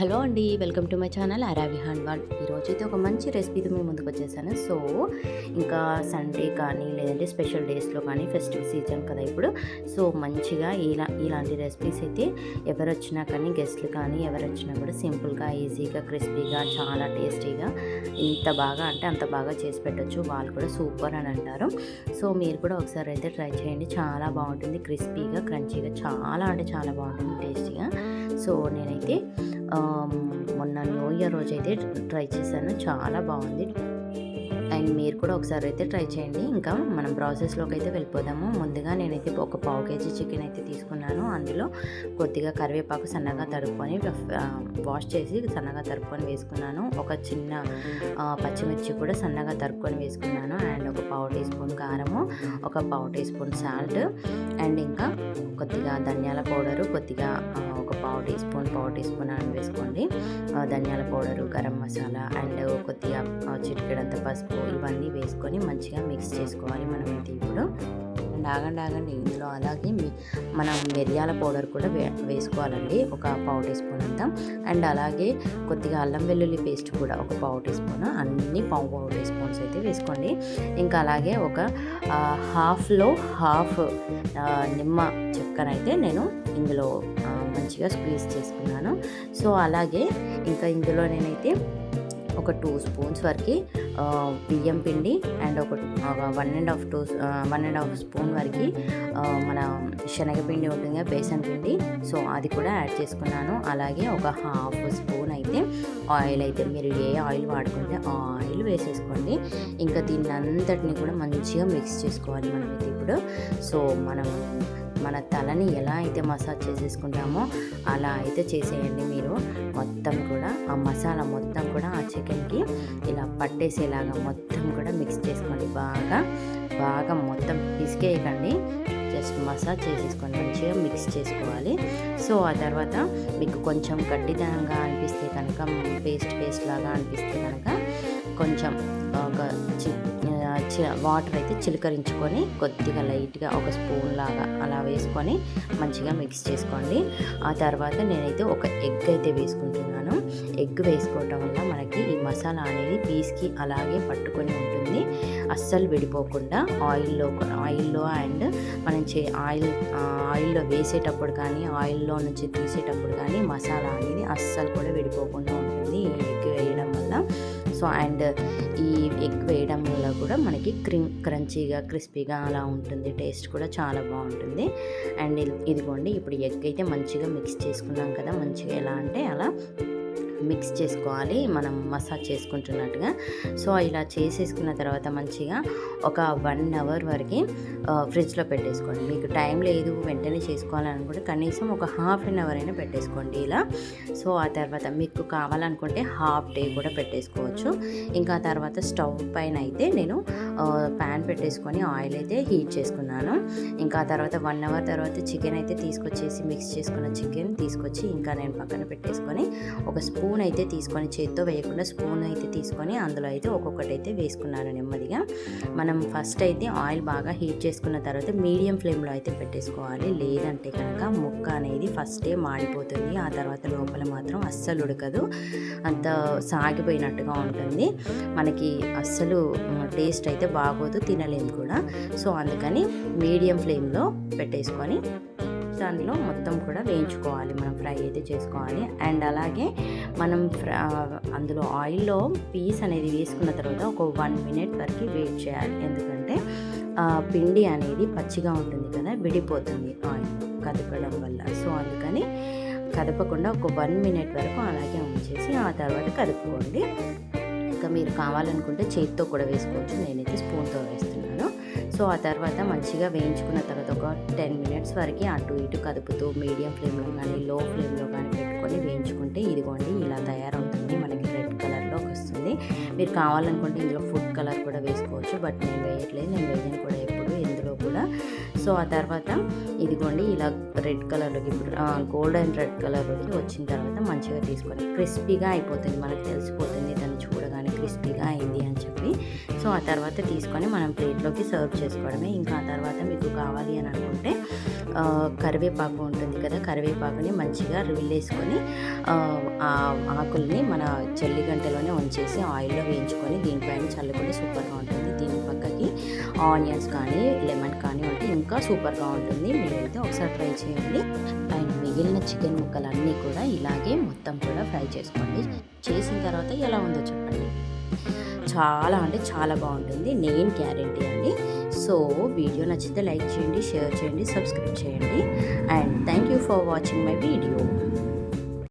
Hello అండి welcome to my channel అరావి హ్యాండ్వాల్ ఈరోజు అయితే ఒక మంచి రెసిపీతో మేము ముందుకు వచ్చేసాను. సో ఇంకా సండే కానీ లేదంటే స్పెషల్ డేస్లో కానీ ఫెస్టివల్ సీజన్ కదా ఇప్పుడు. సో మంచిగా ఇలా ఇలాంటి రెసిపీస్ అయితే ఎవరు వచ్చినా కానీ గెస్ట్లు కానీ ఎవరు వచ్చినా కూడా సింపుల్గా ఈజీగా క్రిస్పీగా చాలా టేస్టీగా ఇంత బాగా అంటే అంత బాగా చేసి పెట్టచ్చు. వాళ్ళు కూడా సూపర్ అని అంటారు. సో మీరు కూడా ఒకసారి అయితే ట్రై చేయండి. చాలా బాగుంటుంది. క్రిస్పీగా క్రంచీగా చాలా అంటే చాలా బాగుంటుంది టేస్టీగా. సో నేనైతే మొన్న న్యూ ఇయర్ రోజు అయితే ట్రై చేశాను. చాలా బాగుంది. అండ్ మీరు కూడా ఒకసారి అయితే ట్రై చేయండి. ఇంకా మనం ప్రాసెస్లోకి అయితే వెళ్ళిపోదాము. ముందుగా నేనైతే ఒక పావు కేజీ చికెన్ అయితే తీసుకున్నాను. అందులో కొద్దిగా కరివేపాకు సన్నగా తడుపుకొని వాష్ చేసి సన్నగా తరుపుకొని వేసుకున్నాను. ఒక చిన్న పచ్చిమిర్చి కూడా సన్నగా తరుపుకొని వేసుకున్నాను. అండ్ ఒక పావు టీ స్పూన్ కారము ఒక పావు టీ స్పూన్ సాల్ట్ అండ్ ఇంకా కొద్దిగా ధనియాల పౌడరు కొద్దిగా ఒక పావు టీ స్పూన్ పావు టీ స్పూన్ అని వేసుకోండి. ధనియాల పౌడరు గరం మసాలా అండ్ కొద్దిగా చిటికెడంత పసుపు ఇవన్నీ వేసుకొని మంచిగా మిక్స్ చేసుకోవాలి మనమైతే ఇప్పుడు అండ్ ఆగండి ఆగండి ఇందులో అలాగే మీ మనం మిరియాల పౌడర్ కూడా వే వేసుకోవాలండి. ఒక పావు టీ స్పూన్ అంతా. అండ్ అలాగే కొద్దిగా అల్లం వెల్లుల్లి పేస్ట్ కూడా ఒక పావు టీ స్పూన్ అన్ని పావు పావు టీ స్పూన్స్ అయితే వేసుకోండి. ఇంకా అలాగే ఒక హాఫ్లో హాఫ్ నిమ్మ చెక్కనైతే నేను ఇందులో మంచిగా స్క్వీజ్ చేసుకున్నాను. సో అలాగే ఇంకా ఇందులో నేనైతే ఒక టూ స్పూన్స్ వరకు బియ్యం పిండి అండ్ ఒక one and half two one and half spoon వరకు మన శనగపిండి ఉంటుంది బేసన్ పిండి. సో అది కూడా యాడ్ చేసుకున్నాను. అలాగే ఒక హాఫ్ స్పూన్ అయితే ఆయిల్ అయితే మీరు ఏ ఆయిల్ వాడుకుంటే ఆ ఆయిల్ వేసేసుకోండి. ఇంకా దీన్ని అంతటిని కూడా మంచిగా మిక్స్ చేసుకోవాలి మనమైతే ఇప్పుడు. సో మనం మన తలని ఎలా అయితే మసాజ్ చేసేసుకుంటామో అలా అయితే చేసేయండి మీరు. మొత్తం కూడా ఆ మసాలా మొత్తం కూడా ఆ చికెన్కి ఇలా పట్టేసేలాగా మొత్తం కూడా మిక్స్ చేసుకోండి. బాగా బాగా మొత్తం పిసికేయకండి. జస్ట్ మసాజ్ చేసేసుకొని మంచిగా మిక్స్ చేసుకోవాలి. సో ఆ తర్వాత మీకు కొంచెం గట్టిదనంగా అనిపిస్తే కనుక పేస్ట్ పేస్ట్ లాగా అనిపిస్తే కనుక కొంచెం ఒక చిప్ వాటర్ అయితే చిలకరించుకొని కొద్దిగా లైట్గా ఒక స్పూన్ లాగా అలా వేసుకొని మంచిగా మిక్స్ చేసుకోండి. ఆ తర్వాత నేనైతే ఒక ఎగ్ అయితే వేసుకుంటున్నాను. ఎగ్ వేసుకోవటం వల్ల మనకి ఈ మసాలా అనేది పీస్కి అలాగే పట్టుకొని ఉంటుంది. అస్సలు విడిపోకుండా ఆయిల్లో ఆయిల్లో అండ్ మనం చే ఆయిల్ ఆయిల్లో వేసేటప్పుడు కానీ ఆయిల్లో నుంచి తీసేటప్పుడు కానీ మసాలా అనేది అస్సలు కూడా విడిపోకుండా ఉంటుంది ఈ ఎగ్ సో అండ్ ఈ ఎగ్ వేయడం వల్ల కూడా మనకి క్రిమ్ క్రంచీగా క్రిస్పీగా అలా ఉంటుంది. టేస్ట్ కూడా చాలా బాగుంటుంది. అండ్ ఇదిగోండి ఇప్పుడు ఎగ్ అయితే మంచిగా మిక్స్ చేసుకున్నాం కదా మంచిగా ఎలా అంటే అలా మిక్స్ చేసుకోవాలి మనం మసాజ్ చేసుకుంటున్నట్టుగా. సో ఇలా చేసేసుకున్న తర్వాత మంచిగా ఒక వన్ అవర్ వరకు ఫ్రిడ్జ్లో పెట్టేసుకోండి. మీకు టైం లేదు వెంటనే చేసుకోవాలనుకుంటే కనీసం ఒక హాఫ్ అన్ అవర్ అయినా పెట్టేసుకోండి ఇలా. సో ఆ తర్వాత మీకు కావాలనుకుంటే హాఫ్ డే కూడా పెట్టేసుకోవచ్చు. ఇంకా తర్వాత స్టవ్ పైన అయితే నేను ప్యాన్ పెట్టేసుకొని ఆయిల్ అయితే హీట్ చేసుకున్నాను. ఇంకా ఆ తర్వాత వన్ అవర్ తర్వాత చికెన్ అయితే తీసుకొచ్చేసి మిక్స్ చేసుకున్న చికెన్ తీసుకొచ్చి ఇంకా నేను పక్కన పెట్టేసుకొని ఒక స్పూన్ స్పూన్ అయితే తీసుకొని చేత్తో వేయకుండా స్పూన్ అయితే తీసుకొని అందులో అయితే ఒక్కొక్కటి అయితే వేసుకున్నాను నెమ్మదిగా. మనం ఫస్ట్ అయితే ఆయిల్ బాగా హీట్ చేసుకున్న తర్వాత మీడియం ఫ్లేమ్లో అయితే పెట్టేసుకోవాలి. లేదంటే కనుక ముక్క అనేది ఫస్టే మాడిపోతుంది. ఆ తర్వాత లోపల మాత్రం అస్సలు ఉడకదు. అంత సాగిపోయినట్టుగా ఉంటుంది. మనకి అస్సలు టేస్ట్ అయితే బాగోదు. తినలేము కూడా. సో అందుకని మీడియం ఫ్లేమ్లో పెట్టేసుకొని దానిలో మొత్తం కూడా వేయించుకోవాలి. మనం ఫ్రై అయితే చేసుకోవాలి. అండ్ అలాగే మనం ఫ్ర- అందులో ఆయిల్లో పీస్ అనేది వేసుకున్న తర్వాత ఒక వన్ మినిట్ వరకు వెయిట్ చేయాలి. ఎందుకంటే పిండి అనేది పచ్చిగా ఉంటుంది కదా విడిపోతుంది ఆయిల్ కదపడం వల్ల. సో అందుకని కదపకుండా ఒక వన్ మినిట్ వరకు అలాగే ఉంచేసి ఆ తర్వాత కదుపుకోండి. ఇంకా మీరు కావాలనుకుంటే చేతితో కూడా వేసుకోవచ్చు. నేనైతే స్పూన్తో వేస్తున్నాను. సో ఆ తర్వాత మంచిగా వేయించుకున్న తర్వాత ఒక టెన్ మినిట్స్ వరకు అటు ఇటు కదుపుతూ మీడియం ఫ్లేమ్లో కానీ లో ఫ్లేమ్లో కానీ పెట్టుకొని వేయించుకుంటే ఇదిగోండి ఇలా తయారవుతుంది. మనకి రెడ్ కలర్లోకి వస్తుంది. మీరు కావాలనుకుంటే ఇందులో ఫుడ్ కలర్ కూడా వేసుకోవచ్చు. బట్ నేను వేయట్లేదు. నేను వేయను కూడా ఎప్పుడు ఇందులో కూడా. సో ఆ తర్వాత ఇదిగోండి ఇలా రెడ్ కలర్లోకి గోల్డెన్ రెడ్ కలర్లోకి వచ్చిన తర్వాత మంచిగా తీసుకొని క్రిస్పీగా అయిపోతుంది. మనకు తెలిసిపోతుంది. దాన్ని చూడగానే క్రిస్పీగా అయింది అని సో ఆ తర్వాత తీసుకొని మనం ప్లేట్లోకి సర్వ్ చేసుకోవడమే. ఇంకా ఆ తర్వాత మీకు కావాలి అని అనుకుంటే కరివేపాకు ఉంటుంది కదా కరివేపాకుని మంచిగా రిల్లేసుకొని ఆ, ఆ ఆకుల్ని మన చెల్లి గంటలోనే ఉంచేసి ఆయిల్లో వేయించుకొని దీనిపైన చల్లుకొని సూపర్గా ఉంటుంది. దీని పక్కకి ఆనియన్స్ కానీ లెమన్ కానీ ఉంటే ఇంకా సూపర్గా ఉంటుంది. మీరైతే ఒకసారి ట్రై చేయండి. అండ్ మిగిలిన చికెన్ ముక్కలన్నీ కూడా ఇలాగే మొత్తం కూడా ఫ్రై చేసుకోండి. చేసిన తర్వాత ఎలా ఉందో చెప్పండి. చాలా అంటే చాలా బాగుంటుంది. నేను గ్యారెంటీ అండి. సో వీడియో నచ్చితే లైక్ చేయండి షేర్ చేయండి సబ్స్క్రైబ్ చేయండి. And thank you for watching my video